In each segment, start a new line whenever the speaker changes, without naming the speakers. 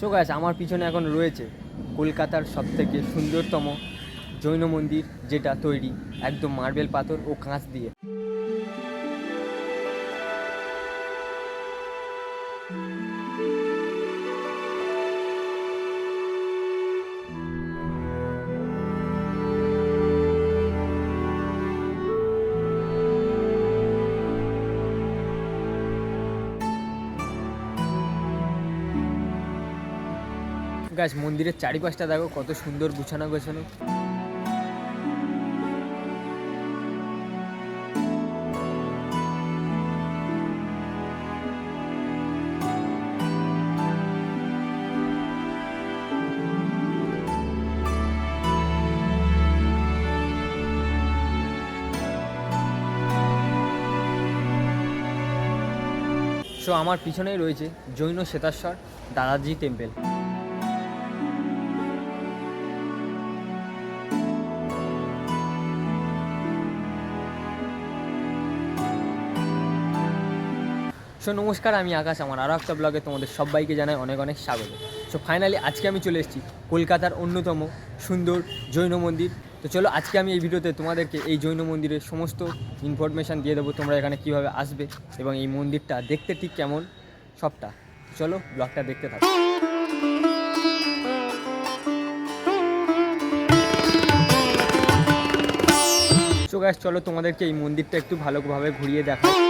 So গাছ আমার পিছনে এখন রয়েছে কলকাতার সব থেকে সুন্দরতম জৈন মন্দির, যেটা তৈরি একদম মার্বেল পাথর ও কাঁচ দিয়ে। গাছ, মন্দিরের চারিপাশটা দেখো, কত সুন্দর গুছানো গোছানো। সো আমার পিছনেই রয়েছে জৈন শ্বেতাশ্বর দাদাজি টেম্পল সো নমস্কার, আমি আকাশ আমার আরও একটা ব্লগে তোমাদের সবাইকে জানাই অনেক অনেক স্বাগত। সো ফাইনালি আজকে আমি চলে এসেছি কলকাতার অন্যতম সুন্দর জৈন মন্দির। তো চলো, আজকে আমি এই ভিডিওতে তোমাদেরকে এই জৈন মন্দিরের সমস্ত ইনফরমেশান দিয়ে দেবো, তোমরা এখানে কীভাবে আসবে এবং এই মন্দিরটা দেখতে ঠিক কেমন সবটা। চলো ব্লগটা দেখতে থাকো। সো চলো তোমাদেরকে এই মন্দিরটা একটু ভালোভাবে ঘুরিয়ে দেখাই।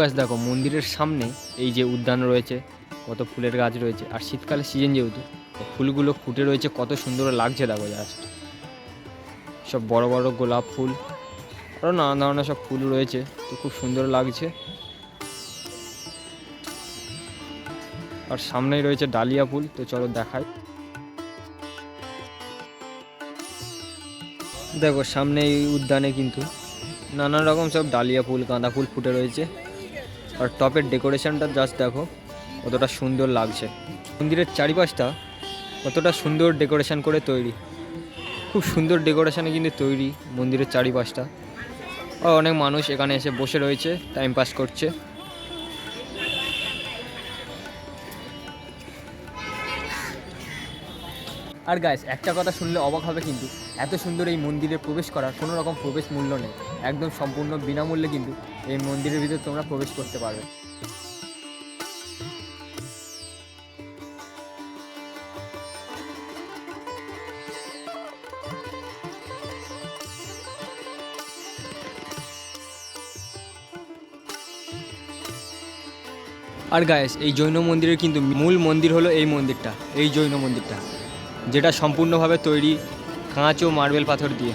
গাছ দেখো, মন্দিরের সামনে এই যে উদ্যান রয়েছে, কত ফুলের গাছ রয়েছে। আর শীতকালের সিজন যেহেতু ফুলগুলো ফুটে রয়েছে, কত সুন্দর লাগছে দেখো জাস্ট সব বড় বড় গোলাপ ফুল আরও নানা ধরনের সব ফুল রয়েছে, তো খুব সুন্দর লাগছে। আর সামনেই রয়েছে ডালিয়া ফুল, তো চলো দেখাই। দেখো সামনে এই উদ্যানে কিন্তু নানান রকম সব ডালিয়া ফুল, গাঁদা ফুল ফুটে রয়েছে। আর টপের ডেকোরেশনটা জাস্ট দেখো, কতটা সুন্দর লাগছে। মন্দিরের চারিপাশটা কতটা সুন্দর ডেকোরেশন করে তৈরি। খুব সুন্দর ডেকোরেশনে কিন্তু তৈরি মন্দিরের চারিপাশটা। আর অনেক মানুষ এখানে এসে বসে রয়েছে টাইম পাস করছে। আর গাইস একটা কথা শুনলে অবাক হবে কিন্তু, এত সুন্দর এই মন্দিরে প্রবেশ করার কোনো রকম প্রবেশ মূল্য নেই। একদম সম্পূর্ণ বিনামূল্যে কিন্তু এই মন্দিরের ভিতরে তোমরা প্রবেশ করতে পারবে। আর গায়েস এই জৈন মন্দিরের কিন্তু মূল মন্দির হলো এই মন্দিরটা, এই জৈন মন্দিরটা, যেটা সম্পূর্ণভাবে তৈরি কাঁচ ও মার্বেল পাথর দিয়ে।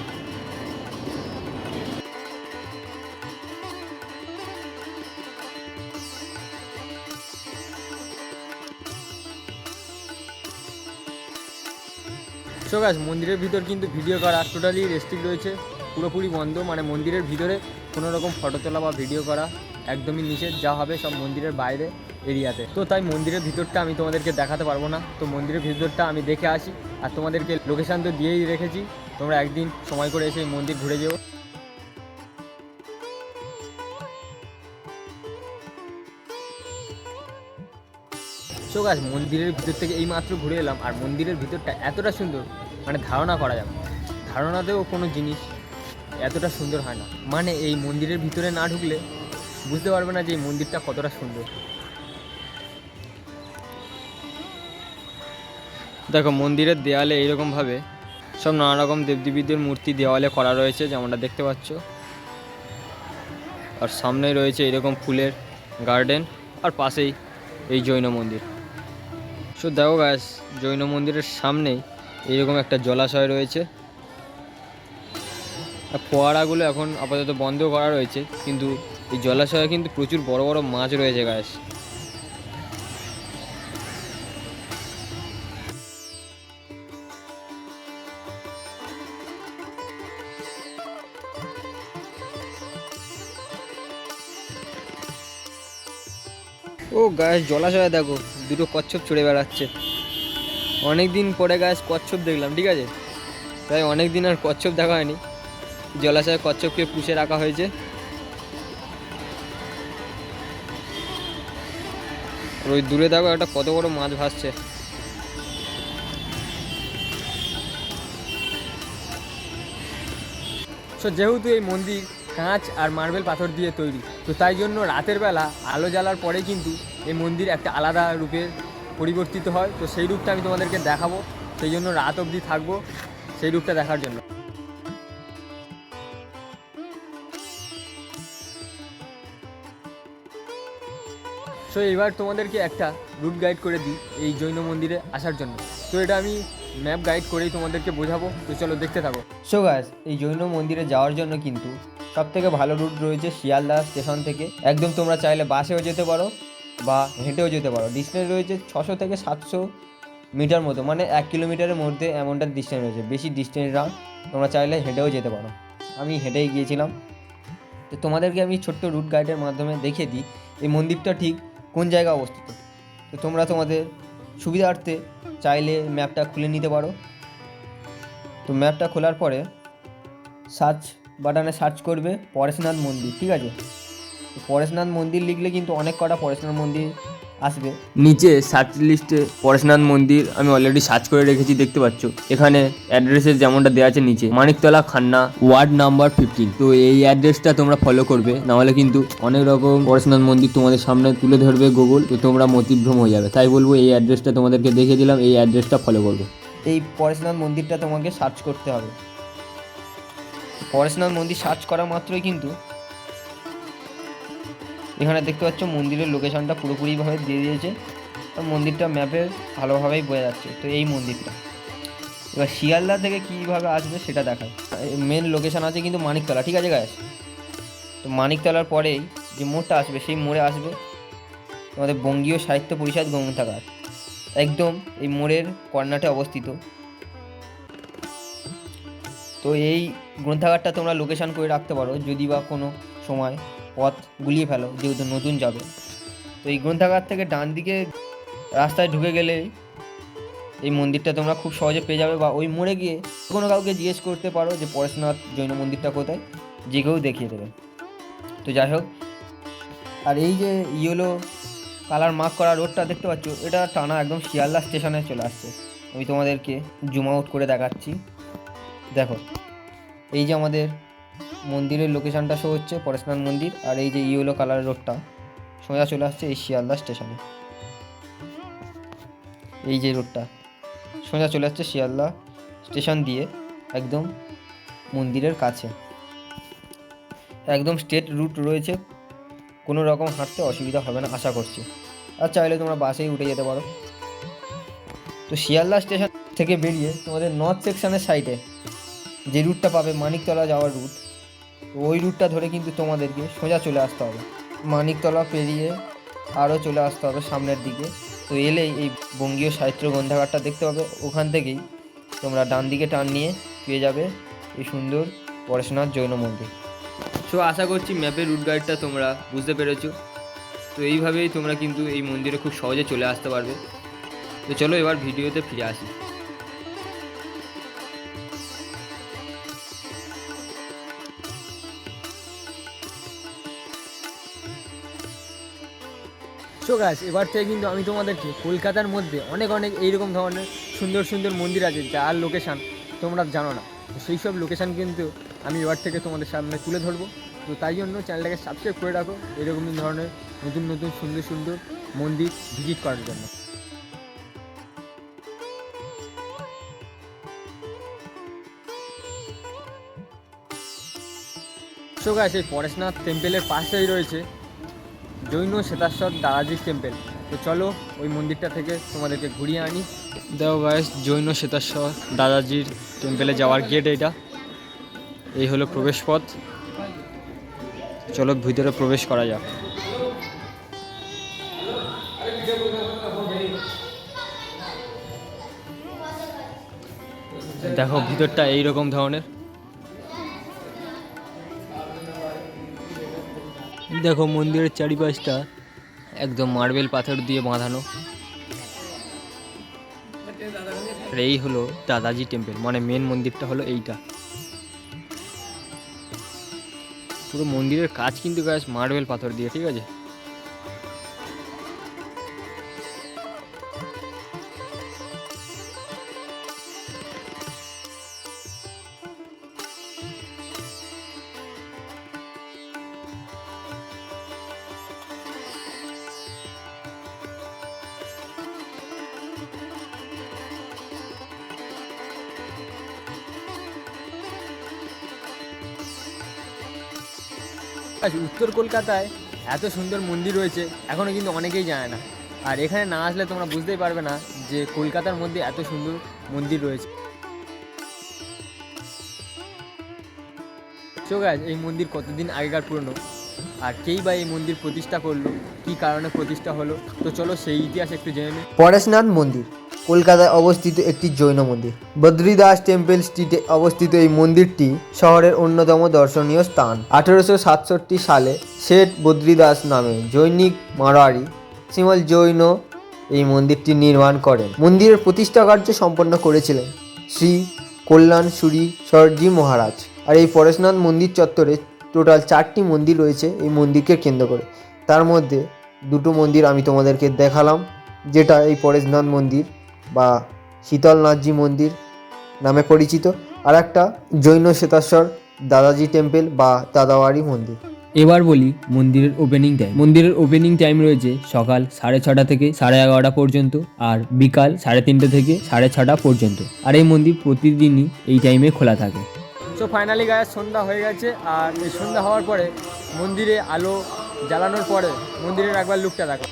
সো গাছ মন্দিরের ভিতর কিন্তু ভিডিও করা টোটালি রেস্ট্রিক্ট রয়েছে। পুরোপুরি বন্ধ মানে মন্দিরের ভিতরে কোনো রকম ফটো তোলা বা ভিডিও করা একদমই নিষেধ। যা হবে সব মন্দিরের বাইরে এরিয়াতে। তো তাই মন্দিরের ভিতরটা আমি তোমাদেরকে দেখাতে পারব না। তো মন্দিরের ভিতরটা আমি দেখে আসি। আর তোমাদেরকে লোকেশান তো দিয়েই রেখেছি। তোমরা একদিন সময় করে এসে মন্দির ঘুরে যেও। সো গাছ মন্দিরের ভিতর থেকে এই মাত্র ঘুরে এলাম আর মন্দিরের ভিতরটা এতটা সুন্দর মানে ধারণা করা যাবে ধারণাতেও কোনো জিনিস এতটা সুন্দর হয় না। মানে এই মন্দিরের ভিতরে না ঢুকলে বুঝতে পারবে না যে এই মন্দিরটা কতটা সুন্দর। দেখো, মন্দিরের দেয়ালে এইরকমভাবে সব নানা রকম দেবদেবীদের মূর্তি দেওয়ালে করা রয়েছে, যেমনটা দেখতে পাচ্ছ। আর সামনেই রয়েছে এরকম ফুলের গার্ডেন, আর পাশেই এই জৈন মন্দির। সো দেখো গাছ জৈন মন্দিরের সামনেই এইরকম একটা জলাশয় রয়েছে। ফোয়ারাগুলো এখন আপাতত বন্ধ করা রয়েছে, কিন্তু এই জলাশয়ে কিন্তু প্রচুর বড় বড় মাছ রয়েছে গাছ ও গাছ জলাশয়ে দেখো। দুটো কচ্ছপ চড়ে বেড়াচ্ছে। অনেক দিন পরে গাছ কচ্ছপ দেখলাম, ঠিক আছে? তাই অনেক দিন আর কচ্ছপ দেখা হয়নি। জলাশয়ে কচ্ছপকে পুষে রাখা হয়েছে। ওই দূরে দেখো একটা কত বড় মাছ ভাসছে। সো যেহেতু এই মন্দির কাঁচ আর মার্বেল পাথর দিয়ে তৈরি, তো তাই জন্য রাতের বেলা আলো জ্বালার পরে কিন্তু এই মন্দির একটা আলাদা রূপে পরিবর্তিত হয়। তো সেই রূপটা আমি তোমাদেরকে দেখাবো। সেই জন্য রাত অবধি থাকব সেই রূপটা দেখার জন্য। সো এবার তোমাদেরকে একটা রুট গাইড করে দিই এই জৈন মন্দিরে আসার জন্য। তো এটা আমি ম্যাপ গাইড করেই তোমাদেরকে বোঝাবো। তো চলো দেখতে থাকো। সো গাছ এই জৈন মন্দিরে যাওয়ার জন্য কিন্তু সব থেকে ভালো রুট রয়েছে শিয়ালদা স্টেশন থেকে। একদম তোমরা চাইলে বাসেও যেতে পারো। বা হেঁটেও যেতে পারো। ডিস্টেন্স রয়েছে ছশো থেকে সাতশো মিটার মতো মানে এক কিলোমিটারের মধ্যে এমনটা ডিস্টেন্স রয়েছে। বেশি ডিস্টেন্স না, তোমরা চাইলে হেঁটেও যেতে পারো। আমি হেঁটেই গিয়েছিলাম। তো তোমাদেরকে আমি ছোট্ট রুট গাইডের মাধ্যমে দেখিয়ে দিই, এই মন্দিরটা ঠিক কোন জায়গায় অবস্থিত। তো তোমরা তোমাদের সুবিধার্থে চাইলে ম্যাপটা খুলে নিতে পারো। তো ম্যাপটা খোলার পরে সার্চ বাটনে সার্চ করবে পরেশনাথ মন্দির, ঠিক আছে? পরেশনাথ মন্দির লিখলে কিন্তু অনেক কটা পরেশনাথ মন্দির আসবে। নিচে সার্চ লিস্টে পরেশনাথ মন্দির আমি অলরেডি সার্চ করে রেখেছি দেখতে পাচ্ছ। এখানে অ্যাড্রেসের যেমনটা দেওয়া আছে নিচে Maniktala Khanna ward number fifteen তো এই অ্যাড্রেসটা তোমরা ফলো করবে নাহলে কিন্তু অনেক রকম পরেশনাথ মন্দির তোমাদের সামনে তুলে ধরবে গুগল তো তোমরা মতিভ্রম হয়ে যাবে। তাই বলব এই অ্যাড্রেসটা তোমাদেরকে দেখে দিলাম এই অ্যাড্রেসটা ফলো করবে। এই পরেশনাথ মন্দিরটা তোমাকে সার্চ করতে হবে। পরেশনাথ মন্দির সার্চ করা মাত্রই কিন্তু এখানে দেখতে পাচ্ছ মন্দিরের লোকেশনটা পুরোপুরিভাবে দিয়ে দিয়েছে। মন্দিরটা ম্যাপে ভালোভাবেই বোঝা যাচ্ছে, তো এই মন্দিরটা। এবার শিয়ালদা থেকে কীভাবে আসবে সেটা দেখায় মেন লোকেশন আছে কিন্তু মানিকতলা, ঠিক আছে গাছ তো মানিকতলার পরেই যে মোড়টা আসবে, সেই মোড়ে আসবে আমাদের বঙ্গীয় সাহিত্য পরিষদ গ্রন্থাগার। একদম এই মোড়ের কর্নাটে অবস্থিত। তো এই গ্রন্থাগারটা তোমরা লোকেশান করে রাখতে পারো, যদি বা কোনো সময় পথ গুলিয়ে ফেলো, যেহেতু নতুন যাবে। তো এই গ্রন্থাগার থেকে ডান দিকে রাস্তায় ঢুকে গেলে এই মন্দিরটা তোমরা খুব সহজে পেয়ে যাবে বা ওই মোড়ে গিয়ে কোনো কাউকে জিজ্ঞেস করতে পারো যে পরেশনাথ জৈন মন্দিরটা কোথায়, যে কেউ দেখিয়ে দেবে। তো যাই হোক, আর এই যে ইয়েলো কালার মার্ক করা রোডটা দেখতে পাচ্ছ, এটা টানা একদম শিয়ালদা স্টেশনে চলে আসছে। আমি তোমাদেরকে জুম আউট করে দেখাচ্ছি। দেখো, এই যে আমাদের মন্দিরের লোকেশনটা শো হচ্ছে পরেশনাথ মন্দির আর এই যে ইয়েলো কালার রোডটা সোজা চলে আসছে এই শিয়ালদা স্টেশনে এই যে রোডটা সোজা চলে আসছে শিয়ালদা স্টেশন দিয়ে একদম মন্দিরের কাছে। একদম স্টেট রুট রয়েছে, কোনো রকম হাঁটতে অসুবিধা হবে না, আশা করছি। আর চাইলে তোমরা বাসেই উঠে যেতে পারো। তো শিয়ালদা স্টেশন থেকে বেরিয়ে তোমাদের নর্থ সেকশনের সাইডে যে রুটটা পাবে মানিকতলা যাওয়ার রুট তো ওই রুটটা ধরে কিন্তু তোমাদেরকে সোজা চলে আসতে হবে। মানিকতলা পেরিয়ে আরও চলে আসতে হবে সামনের দিকে। তো এলেই এই বঙ্গীয় সাহিত্য গ্রন্থাগারটা দেখতে পাবে। ওখান থেকেই তোমরা ডান দিকে টান নিয়ে পেয়ে যাবে এই সুন্দর পরেশনাথ জৈন মন্দির। সো আশা করছি ম্যাপের রুট গাইডটা তোমরা বুঝতে পেরেছ। তো এইভাবেই তোমরা কিন্তু এই মন্দিরে খুব সহজে চলে আসতে পারবে। তো চলো এবার ভিডিওতে ফিরে আসি। সো গাছ এবার থেকে কিন্তু আমি তোমাদেরকে কলকাতার মধ্যে অনেক অনেক এইরকম ধরনের সুন্দর সুন্দর মন্দির আছে, যার লোকেশান তোমরা জানো না। সেই সব লোকেশান কিন্তু আমি এবার থেকে তোমাদের সামনে তুলে ধরবো। তো তাই জন্য চ্যানেলটাকে সাবস্ক্রাইব করে রাখো, এরকম ধরনের নতুন নতুন সুন্দর সুন্দর মন্দির ভিজিট করার জন্য। সো গাছ এই পরেশনাথ টেম্পেলের পাশেই রয়েছে জৈন শ্বেতাশ্বর দাদাজির টেম্পেল। তো চলো, ওই মন্দিরটা থেকে তোমাদেরকে ঘুরিয়ে আনি। দেখো গাইস জৈন শ্বেতাশ্বর দাদাজির টেম্পেলে যাওয়ার গেট এটা এই হলো প্রবেশ পথ চলো ভিতরে প্রবেশ করা যাক। দেখো ভিতরটা এইরকম ধরনের। দেখো মন্দিরের চারিপাশটা একদম মার্বেল পাথর দিয়ে বাঁধানো। আর এই হলো দাদাজি টেম্পল মানে মেন মন্দিরটা হলো এইটা। পুরো মন্দিরের কাজ কিন্তু গাছ মার্বেল পাথর দিয়ে, ঠিক আছে? আচ্ছা উত্তর কলকাতায় এত সুন্দর মন্দির রয়েছে এখনও কিন্তু অনেকেই জানে না। আর এখানে না আসলে তোমরা বুঝতেই পারবে না যে কলকাতার মধ্যে এত সুন্দর মন্দির রয়েছে। সো গাইজ এই মন্দির কতদিন আগেকার পুরনো? আর কেই বা এই মন্দির প্রতিষ্ঠা করল? কি কারণে প্রতিষ্ঠা হলো? তো চলো সেই ইতিহাস একটু জেনে নিই
পরেশনাথ মন্দির। কলকাতায় অবস্থিত একটি জৈন মন্দির। বদ্রীদাস টেম্পল স্ট্রিটে অবস্থিত এই মন্দিরটি শহরের অন্যতম দর্শনীয় স্থান। আঠেরোশো সাতষট্টি সালে শেঠ বদ্রীদাস নামে জৈনিক মারোয়ারি শ্রীমল জৈন এই মন্দিরটি নির্মাণ করেন। মন্দিরের প্রতিষ্ঠা কার্য সম্পন্ন করেছিলেন শ্রী কল্যাণ সুরি সরজি মহারাজ। আর এই পরেশনাথ মন্দির চত্বরে টোটাল চারটি মন্দির রয়েছে এই মন্দিরকে কেন্দ্র করে। তার মধ্যে দুটো মন্দির আমি তোমাদেরকে দেখালাম, যেটা এই পরেশনাথ মন্দির বা শীতলনাথজি মন্দির নামে পরিচিত। আর একটা জৈন শ্বেতাশ্বর দাদাজি টেম্পল বা দাদাওয়ারি মন্দির।
এবার বলি মন্দিরের ওপেনিং টাইম মন্দিরের ওপেনিং টাইম রয়েছে সকাল সাড়ে ছটা থেকে সাড়ে এগারোটা পর্যন্ত আর বিকাল সাড়ে তিনটে থেকে সাড়ে ছটা পর্যন্ত। আর এই মন্দির প্রতিদিনই এই টাইমে খোলা থাকে। সো ফাইনালি গায়ে সন্ধ্যা হয়ে গেছে আর এই সন্ধ্যা হওয়ার পরে মন্দিরে আলো জ্বালানোর পরে মন্দিরের একবার লুকটা দেখো।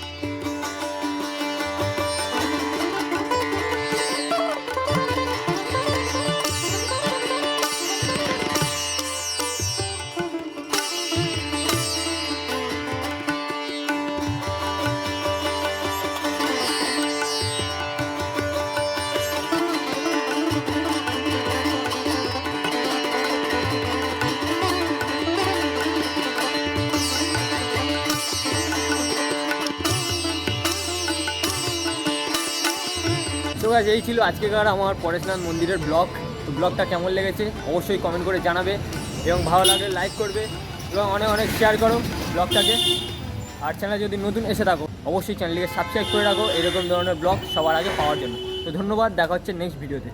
গাছ এই ছিল আজকেকার আমার পরেশনাথ মন্দিরের ব্লগ। তো ব্লগটা কেমন লেগেছে অবশ্যই কমেন্ট করে জানাবে এবং ভালো লাগলে লাইক করবে এবং অনেক অনেক শেয়ার করো ব্লগটাকে। আর চ্যানেল যদি নতুন এসে থাকো, অবশ্যই চ্যানেলটিকে সাবস্ক্রাইব করে রাখো। এরকম ধরনের ব্লগ সবার আগে পাওয়ার জন্য। তো ধন্যবাদ, দেখা হচ্ছে নেক্সট ভিডিওতে